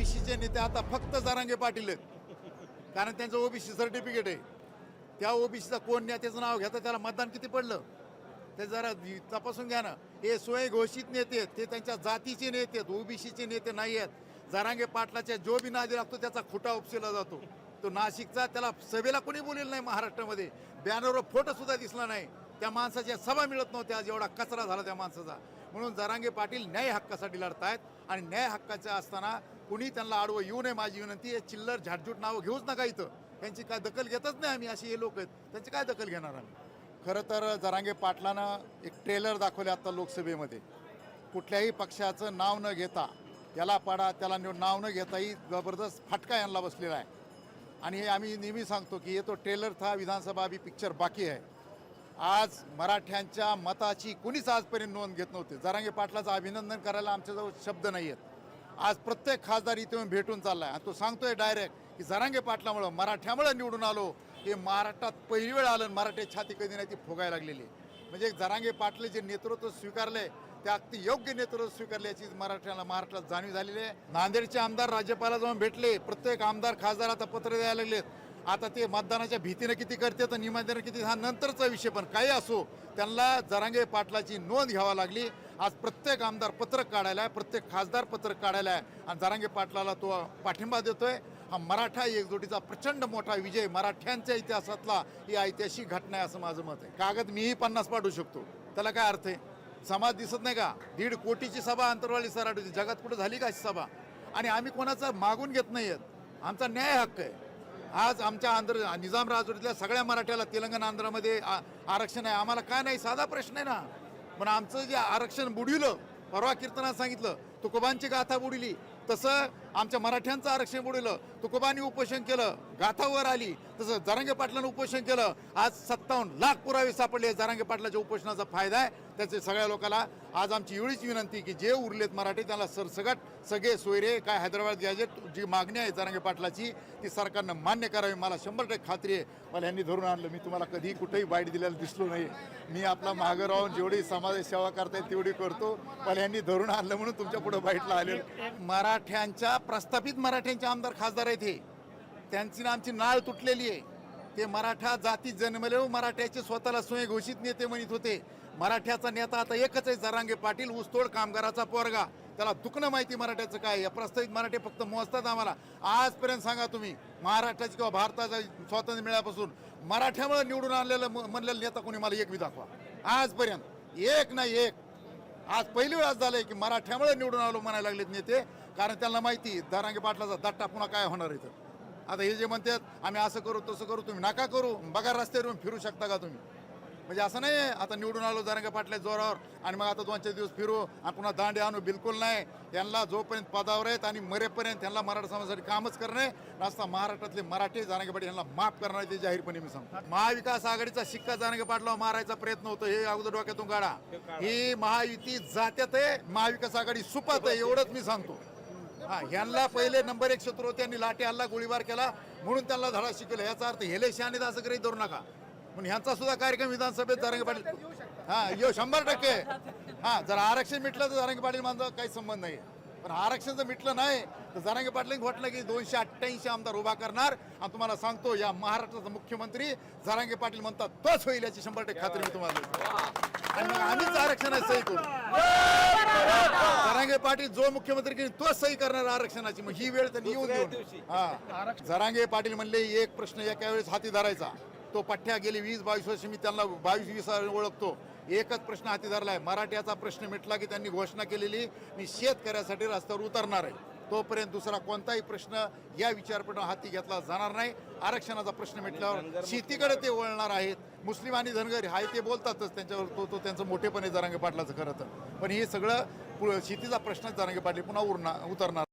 ओबीसीचे नेते आता फक्त जरांगे पाटील आहेत. कारण त्यांचं ओबीसी सर्टिफिकेट आहे. त्या ओबीसीचा कोण नेत्याचं नाव घेतं त्याला मतदान किती पडलं? ते जरा तपासून घ्या ना. हे स्वयंघोषित नेते आहेत. ते त्यांच्या जातीचे नेते आहेत. ओबीसीचे नेते नाही आहेत. जरांगे पाटलाच्या जो बी नादी लागतो त्याचा खुटा उपसिला जातो. तो नाशिकचा त्याला सभेला कोणी बोलेल नाही महाराष्ट्रामध्ये. बॅनरवर फोटो सुद्धा दिसला नाही. त्या माणसाच्या सभा मिळत नव्हत्या आज एवढा कचरा झाला त्या माणसाचा. म्हणून जरांगे पाटील न्याय हक्कासाठी लढतायत आणि न्याय हक्काचं असताना कुणी त्यांना आडवं येऊ नये माझी विनंती आहे चिल्लर झाडझूट नावं घेऊच नका इथं. त्यांची काय दखल घेतच नाही आम्ही अशी हे लोक आहेत. त्यांची काय दखल घेणार आम्ही? खरं तर जरांगे पाटलानं एक ट्रेलर दाखवले आता लोकसभेमध्ये. कुठल्याही पक्षाचं नाव न घेता याला पाडा त्याला नाव न घेताही जबरदस्त फटका यांना बसलेला आहे. आणि हे आम्ही नेहमी सांगतो की हे तो ट्रेलर था विधानसभा अभी पिक्चर बाकी आहे. आज मराठ्यांच्या मताची कुणीच आजपर्यंत नोंद घेत नव्हते. जरांगे पाटलाचं अभिनंदन करायला आमच्याजवळ शब्द नाही आहेत आज प्रत्येक खासदार इथे येऊन भेटून आहे आणि तो सांगतोय डायरेक्ट की जरांगे पाटलामुळं मराठ्यामुळं निवडून आलो. हे महाराष्ट्रात पहिली वेळ आलं मराठी छाती कधी नाही ती फुगायला लागलेली म्हणजे जरांगे पाटले जे नेतृत्व स्वीकारले ते अगदी योग्य नेतृत्व स्वीकारल्याची मराठ्याला महाराष्ट्रात जाणीव झालेली आहे. नांदेडचे आमदार राज्यपाला जाऊन भेटले. प्रत्येक आमदार खासदार आता पत्र द्यायला लागलेत. आता ते मतदानाच्या भीतीनं किती करते तर निमंत्रण किती हा नंतरचा विषय पण काही असो त्यांना जरांगे पाटलाची नोंद घ्यावा लागली. आज प्रत्येक आमदार पत्रक काढायला आहे प्रत्येक खासदार पत्रक काढायला आहे आणि जरांगे पाटलाला तो पाठिंबा देतोय. हा मराठा एकजोटीचा प्रचंड मोठा विजय मराठ्यांच्या इतिहासातला ही ऐतिहासिक घटना आहे असं माझं मत आहे. कागद मीही पन्नास पाठवू शकतो. त्याला काय अर्थ आहे? समाज दिसत नाही का? दीड कोटीची सभा अंतरवाली होती. जगात कुठं झाली का अशी सभा? आणि आम्ही कोणाचा मागून घेत नाही आहेत आमचा न्याय हक्क आहे. आज आमच्या आंध्र निजाम राजवटीतल्या सगळ्या मराठ्याला तेलंगणा आंध्रामध्ये आ- आरक्षण आहे. आम्हाला काय नाही साधा प्रश्न आहे ना. पण आमचं जे आरक्षण बुडविलं परवा कीर्तनात सांगितलं तुकोबांची गाथा बुडली तसं आमच्या मराठ्यांचं आरक्षण बुडवलं तुकोबांनी उपोषण केलं गाथावर आली. तसं जरांगे पाटलानं उपोषण केलं. आज सत्तावन्न लाख पुरावे सापडले. जरांगे पाटलाच्या उपोषणाचा फायदा आहे. त्याचे सगळ्या लोकांना आज आमची एवढीच विनंती की जे उरलेत मराठी त्यांना सरसगट सगळे सोयरे काय हैदराबाद गॅजेट जी मागणी आहे जरांगे पाटलाची ती सरकारनं मान्य करावी. मला शंभर टक्के खात्री आहे. मला यांनी धरून आणलं. मी तुम्हाला कधीही कुठेही वाईट दिलेलं दिसलो नाही. मी आपला मागं राहून जेवढी समाजसेवा करता येईल तेवढी करतो. मला यांनी धरून आणलं म्हणून तुमच्यापुढे वाईटला आले मराठ्यांच्या प्रस्थापित मराठ्यांचे आमदार खासदार आहेत हे. त्यांची ना आमची नाळ तुटलेली आहे. ते मराठा जाती जन्मले व मराठ्याचे स्वतःला स्वयंघोषित नेते म्हणत होते. मराठ्याचा नेता आता एकच आहे जरांगे पाटील ऊसतोड कामगाराचा पोरगा. त्याला दुखणं माहिती मराठ्याचं काय या प्रस्तावित मराठी फक्त मोजतात आम्हाला. आजपर्यंत सांगा तुम्ही महाराष्ट्राची किंवा भारताचा स्वातंत्र्य मिळाल्यापासून मराठ्यामुळे निवडून आणलेलं म्हणलेलं नेता कोणी मला एक बी दाखवा. आजपर्यंत एक नाही एक. आज पहिली वेळाच झालंय की मराठ्यामुळे निवडून आलो म्हणायला लागलेत नेते. कारण त्यांना माहिती दारांगे पाटलाचा दट्टा पुन्हा काय होणार इथं? आता हे जे म्हणतात आम्ही असं करू तसं करू तुम्ही नका करू बघा रस्त्यावर फिरू शकता का तुम्ही? म्हणजे असं नाही आता निवडून आलो दारांगे पाटल्या जोरावर आणि मग आता दोन चार दिवस फिरू आणि पुन्हा दांडे आणू बिलकुल नाही. यांना जोपर्यंत पदावर आहेत आणि मरेपर्यंत त्यांना मराठा समाजासाठी कामच करणे नसता महाराष्ट्रातले मराठी जारांगे पाटील यांना माफ करणार ते जाहीरपणे मी सांगतो. महाविकास आघाडीचा शिक्का जाणगे पाटला मारायचा प्रयत्न होतो हे अगोदर डोक्यातून काढा. ही महायुती जात्यात आहे महाविकास आघाडी सुपात आहे एवढंच मी सांगतो. हा ह्यांना पहिले नंबर एक शत्रू होते त्यांनी लाठी हल्ला गोळीबार केला. म्हणून त्यांना धडा शिकवला. याचा अर्थ हेले शहाणे असं काही धरू नका. म्हणून ह्यांचा सुद्धा कार्यक्रम विधानसभेत जारंगे पाटील हा यो शंभर टक्के. हा जर आरक्षण मिटलं तर जारंगे पाटील माझा काही संबंध नाही. पण आरक्षण जर मिटलं नाही तर जारंगे पाटील म्हटलं की दोनशे अठ्ठ्याऐंशी आमदार उभा करणार. आणि तुम्हाला सांगतो या महाराष्ट्राचा मुख्यमंत्री जारांगे पाटील म्हणतात तोच होईल याची शंभर टक्के खात्री मी तुम्हाला आणि मग आम्हीच आरक्षणाची सही करू. पाटील जो मुख्यमंत्री की तोच सही करणार आरक्षणाची. मग ही वेळ त्यांनी येऊन देऊन. हा. जरांगे पाटील म्हणले एक प्रश्न एका वेळेस हाती धरायचा. तो पठ्ठ्या गेली वीस बावीस वर्ष मी त्यांना बावीस वीस ओळखतो. एकच प्रश्न हाती धरलाय. मराठ्याचा प्रश्न मिटला की त्यांनी घोषणा केलेली मी शेतकऱ्यासाठी रस्त्यावर उतरणार आहे. तोपर्यंत दुसरा कोणताही प्रश्न या विचारपणा हाती घेतला जाणार नाही. आरक्षणाचा प्रश्न मिटल्यावर शेतीकडे ते वळणार आहेत. मुस्लिम आणि धनगर हाय ते बोलतातच त्यांच्यावर तो तो त्यांचं मोठेपणे जरांगे पाटलाचं खरं तर. पण हे सगळं शेतीचा प्रश्न जरांगे पाटील पुन्हा उरणार उतरणार.